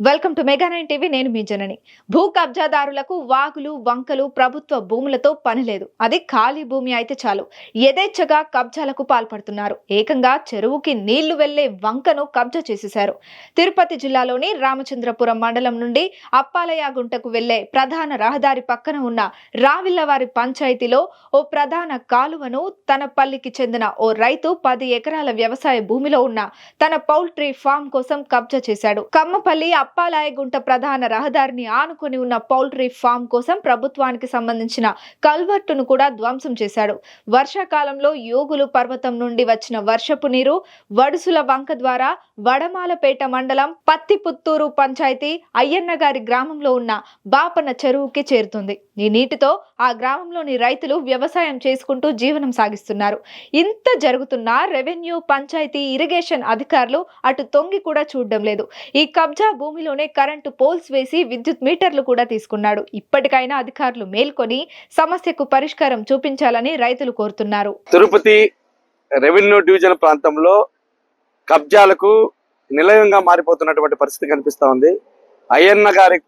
Welcome to Mega nine TV నేను మీ జనని. భూ కబ్జాదారులకు వాగులు వంకలు ప్రభుత్వ భూములతో పని లేదు. అది ఖాళీ భూమి అయితే చాలు. యథేచ్ఛగా కబ్జాలకు పాల్పడుతున్నారు. ఏకంగా చెరువుకి నీళ్ళు వెళ్ళే వంకను కబ్జా చేసేశారు. తిరుపతి జిల్లాలోని రామచంద్రపురం మండలం నుండి అప్పాలయాగుంటకు వెళ్ళే ప్రధాన రహదారి పక్కన ఉన్న రావిల్లవారి పంచాయతీలో ఓ ప్రధాన కాలువను తన పల్లికి చెందిన ఓ రైతు పది ఎకరాల వ్యవసాయ భూమిలో ఉన్న తన పౌల్ట్రీ ఫామ్ కోసం కబ్జా చేశాడు. కమ్మపల్లి అప్పాలాయగుంట ప్రధాన రహదారిని ఆనుకొని ఉన్న పౌల్ట్రీ ఫామ్ కోసం ప్రభుత్వానికి సంబంధించిన కల్వర్టును కూడా ధ్వంసం చేశాడు. వర్షాకాలంలో యోగులు పర్వతం నుండి వచ్చిన వర్షపు నీరు వడుసుల వంక ద్వారా వడమాలపేట మండలం పత్తిపుత్తూరు పంచాయతీ అయ్యన్నగారి గ్రామంలో ఉన్న బాపన చెరువుకి చేరుతుంది. ఈ నీటితో ఆ గ్రామంలోని రైతులు వ్యవసాయం చేసుకుంటూ జీవనం సాగిస్తున్నారు. ఇంత జరుగుతున్నా రెవెన్యూ పంచాయతీ ఇరిగేషన్ అధికారులు అటు తొంగి కూడా చూడడం లేదు. ఈ కబ్జా భూమిలోనే కరెంటు పోల్స్ వేసి విద్యుత్ మీటర్లు కూడా తీసుకున్నాడు. ఇప్పటికైనా అధికారులు మేల్కొని సమస్యకు పరిష్కారం చూపించాలని రైతులు కోరుతున్నారు. తిరుపతి రెవెన్యూ డివిజన్ ప్రాంతంలో కబ్జాలకు నిలయంగా మారిపోతున్నటువంటి పరిస్థితి కనిపిస్తా ఉంది. అయ్యన్న గారి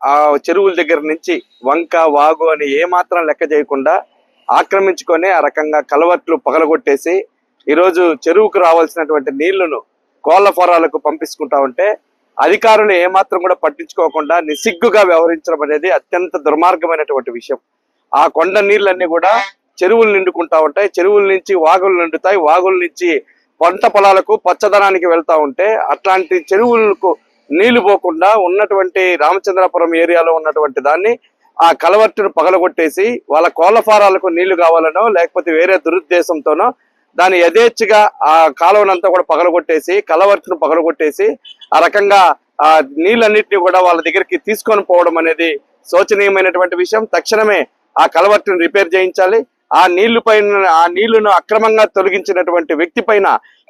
ఆ చెరువుల దగ్గర నుంచి వంక వాగు అని ఏమాత్రం లెక్క చేయకుండా ఆక్రమించుకొని ఆ రకంగా కలవట్లు పగలగొట్టేసి ఈరోజు చెరువుకు రావాల్సినటువంటి నీళ్ళను కోళ్ళ ఫోరాలకు పంపించుకుంటా ఉంటే అధికారులు ఏమాత్రం కూడా పట్టించుకోకుండా నిసిగ్గుగా వ్యవహరించడం అనేది అత్యంత దుర్మార్గమైనటువంటి విషయం. ఆ కొండ నీళ్ళన్నీ కూడా చెరువులు నిండుకుంటా ఉంటాయి. చెరువుల నుంచి వాగులు నిండుతాయి. వాగుల నుంచి పంట పొలాలకు పచ్చదనానికి వెళ్తా ఉంటే అట్లాంటి చెరువులకు నీళ్ళు పోకుండా ఉన్నటువంటి రామచంద్రపురం ఏరియాలో ఉన్నటువంటి దాన్ని ఆ కలవట్టును పగలగొట్టేసి వాళ్ళ కోళ్ళ ఫారాలకు నీళ్ళు కావాలనో లేకపోతే వేరే దురుద్దేశంతోనో దాన్ని యథేచ్ఛగా ఆ కాలువనంతా కూడా పగలగొట్టేసి కలవర్టును పగలగొట్టేసి ఆ రకంగా ఆ నీళ్ళన్నింటినీ కూడా వాళ్ళ దగ్గరికి తీసుకొని పోవడం అనేది శోచనీయమైనటువంటి విషయం. తక్షణమే ఆ కలవర్టును రిపేర్ చేయించాలి. ఆ నీళ్ళు పైన ఆ నీళ్ళను అక్రమంగా తొలగించినటువంటి వ్యక్తి పైన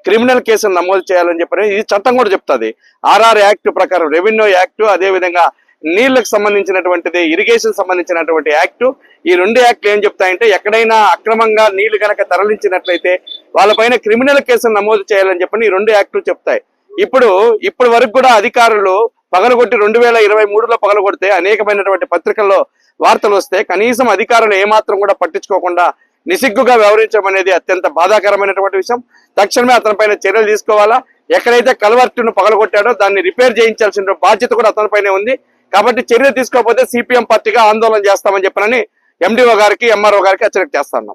క్రిమినల్ కేసులు నమోదు చేయాలని చెప్పని ఇది చట్టం కూడా చెప్తుంది. ఆర్ఆర్ యాక్ట్ ప్రకారం రెవెన్యూ యాక్ట్ అదే విధంగా నీళ్ళకు సంబంధించినటువంటిది ఇరిగేషన్ సంబంధించినటువంటి యాక్టు ఈ రెండు యాక్ట్లు ఏం చెప్తాయంటే ఎక్కడైనా అక్రమంగా నీళ్ళు గనక తరలించినట్లయితే వాళ్ళపైన క్రిమినల్ కేసులు నమోదు చేయాలని చెప్పని ఈ రెండు యాక్టులు చెప్తాయి. ఇప్పుడు ఇప్పటి వరకు కూడా అధికారులు పగలగొట్టి రెండు వేల ఇరవై మూడులో పగలగొడితే అనేకమైనటువంటి పత్రికల్లో వార్తలు వస్తే కనీసం అధికారులు ఏమాత్రం కూడా పట్టించుకోకుండా నిసిగ్గుగా వ్యవహరించడం అనేది అత్యంత బాధాకరమైనటువంటి విషయం. తక్షణమే అతనిపైన చర్యలు తీసుకోవాలా? ఎక్కడైతే కలవర్టును పగలగొట్టాడో దాన్ని రిపేర్ చేయించాల్సిన బాధ్యత కూడా అతనిపైనే ఉంది. కాబట్టి చర్య తీసుకోకపోతే సిపిఎం పార్టీగా ఆందోళన చేస్తామని చెప్పనని ఎండిఓ గారికి ఎంఆర్ఓ గారికి హెచ్చరిక చేస్తాను